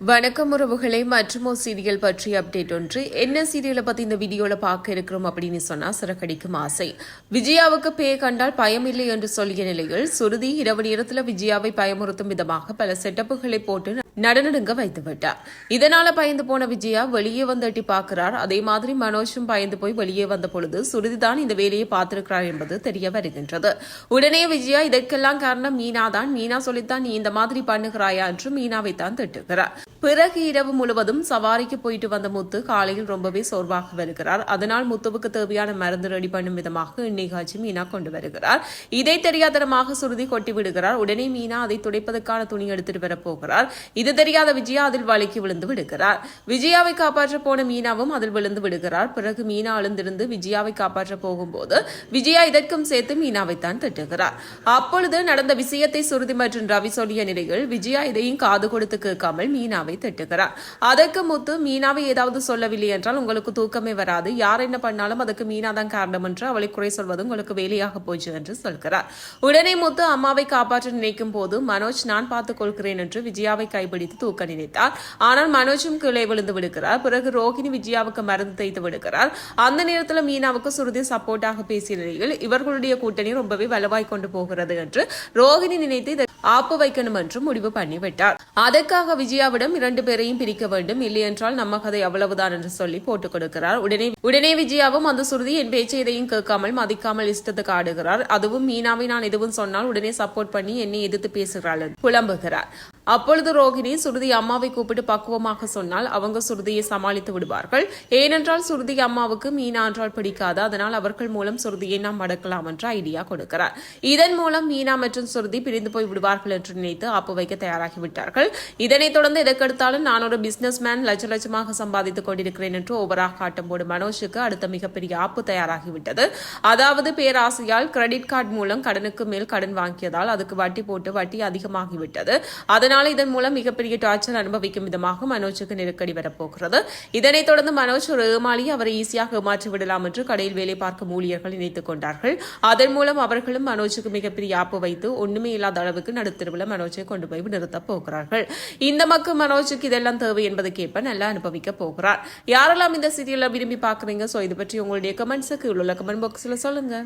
வணக்கம் உறவுகளை மற்றும் சீரியல் பற்றி அப்டேட் ஒன்று. என்ன சீரியலை பத்தி இந்த வீடியோல பார்க்க இருக்கிறோம் அப்படின்னு சொன்னா சிறக்கடிக்கும் ஆசை. விஜயாவுக்கு பேய் கண்டால் பயம் இல்லை என்று சொல்லிய நிலையில் சுருதி இரவு நேரத்தில் விஜயாவை பயமுறுத்தும் விதமாக பல செட்டப்புகளை போட்டு நடனடுங்க வைத்து விட்டார். இதனால பயந்து போன விஜயா வெளியே வந்து எட்டி பார்க்கிறார். அதே மாதிரி மனோஜும் பயந்து போய் வெளியே வந்த பொழுது சுருதிதான் இந்த வேலையை பார்த்திருக்கிறார் என்பது தெரிய வருகின்றது. உடனே விஜயா இதற்கெல்லாம் காரணம் மீனா தான் மீனா சொல்லித்தான் நீ இந்த மாதிரி பண்ணுகிறாயா? என்று மீனாவை தான் திட்டுகிறார். பிறகு இரவு முழுவதும் சவாரிக்கு போயிட்டு வந்த முத்து காலையில் ரொம்பவே சோர்வாக வருகிறார். அதனால் முத்துவுக்கு தேவையான மருந்து ரெடி பண்ணும் விதமாக எண்ணெய் மீனா கொண்டு வருகிறார். இதை தெரியாதனமாக சுருதி கொட்டி விடுகிறார். உடனே மீனா அதை துடைப்பதற்கான துணி எடுத்துட்டு வர போகிறார். இது தெரியாத விஜயா அதில் வழுக்கி விழுந்து விடுகிறார். விஜயாவை காப்பாற்ற போன மீனாவும் அதில் விழுந்து விடுகிறார். பிறகு மீனா எழுந்திருந்து விஜயாவை காப்பாற்ற போகும்போது விஜயா இதற்கும் சேர்த்து மீனாவை தான் திட்டுகிறார். அப்பொழுது நடந்த விஷயத்தை சுருதி மற்றும் ரவி சொல்லிய நிலையில் விஜயா இதையும் காது கொடுத்து கேட்காமல் மீனாவை திட்டுகிறார். அதற்கு முத்து மீனாவை ஏதாவது சொல்லவில்லை என்றால் உங்களுக்கு தூக்கமே வராது. யார் என்ன பண்ணாலும் அதுக்கு மீனா தான் காரணம் என்று அவளை குறை சொல்வது உங்களுக்கு வேலையாக போச்சு என்று சொல்கிறார். உடனே முத்து அம்மாவை காப்பாற்ற நினைக்கும் போது மனோஜ் நான் பார்த்துக் கொள்கிறேன் என்று விஜயாவை கைப்பிடித்து தூக்க நினைத்தார். ஆனால் மனோஜும் கீழே விழுந்து விடுகிறார். பிறகு ரோஹிணி விஜயாவுக்கு மருந்து தைத்து விடுகிறார். அந்த நேரத்தில் மீனாவுக்கு சுருதி சப்போர்ட்டாக பேசிய நிலையில் இவர்களுடைய கூட்டணி ரொம்பவே வலுவாய் கொண்டு போகிறது என்று ரோஹிணி நினைத்து இதை ஆப்பு வைக்கணும் என்று முடிவு பண்ணிவிட்டார். அதற்காக விஜயாவிடம் இரண்டு பேரையும் பிரிக்க வேண்டும். இல்லையென்றால் நம்ம கதை அவ்வளவுதான் என்று சொல்லி போட்டுக் கொடுக்கிறார். உடனே உடனே விஜயாவும் அந்த சுருதி என் பேச்சை எதையும் கேட்காமல் மதிக்காமல் இஷ்டத்துக்கு ஆடுகிறார். அதுவும் மீனாவை நான் எதுவும் சொன்னால் உடனே சப்போர்ட் பண்ணி என்னை எதிர்த்து பேசுகிறாள் புலம்புகிறார். அப்பொழுது ரோகிணி சுருதி அம்மாவை கூப்பிட்டு பக்குவமாக சொன்னால் அவங்க சுருதியை சமாளித்து விடுவார்கள். ஏனென்றால் சுருதி அம்மாவுக்கு மீனா என்றால் பிடிக்காது. அதனால் அவர்கள் மூலம் சுருதியை நாம் மடக்கலாம் என்ற ஐடியா கொடுக்கிறார். இதன் மூலம் மீனா மற்றும் சுருதி பிரிந்து போய் விடுவார்கள் என்று நினைத்து அப்பு வைக்க தயாராகிவிட்டார்கள் இதனைத் தொடர்ந்து எதற்கெடுத்தாலும் நான் ஒரு பிசினஸ் மேன் லட்ச லட்சமாக சம்பாதித்துக் கொண்டிருக்கிறேன் என்று ஓவராக காட்டும் போது மனோஜுக்கு அடுத்த மிகப்பெரிய ஆப்பு தயாராகிவிட்டது அதாவது பேராசையால் கிரெடிட் கார்டு மூலம் கடனுக்கு மேல் கடன் வாங்கியதால் அதுக்கு வட்டி போட்டு வட்டி அதிகமாகிவிட்டது. அதனால் இதன் மூலம் மிகப்பெரிய டார்ச்சர் அனுபவிக்கும் விதமாக மனோஜுக்கு நெருக்கடி வரப்போகிறது. இதனைத் தொடர்ந்து மனோஜ் ஒரு ஏமாளி அவரை ஈஸியாக ஏமாற்றி விடலாம் என்று கடையில் வேலை பார்க்கும் ஊழியர்கள் இணைத்துக் கொண்டார்கள். அதன் மூலம் அவர்களும் மனோஜுக்கு மிகப்பெரிய ஆப்பு வைத்து ஒண்ணுமே இல்லாத அளவுக்கு நடுத்தருவில் மனோஜை கொண்டு போய் நிறுத்தப் போகிறார்கள். இந்த மக்கள் மனோஜுக்கு இதெல்லாம் தேவை என்பதுக்கேற்ப நல்லா அனுபவிக்க போகிறார். யாரெல்லாம் இந்த சீரியலை விரும்பி பார்க்குறீங்க? ஸோ இது பற்றி உங்களுடைய கமெண்ட்ஸுக்கு உள்ள கமெண்ட் பாக்ஸில் சொல்லுங்க.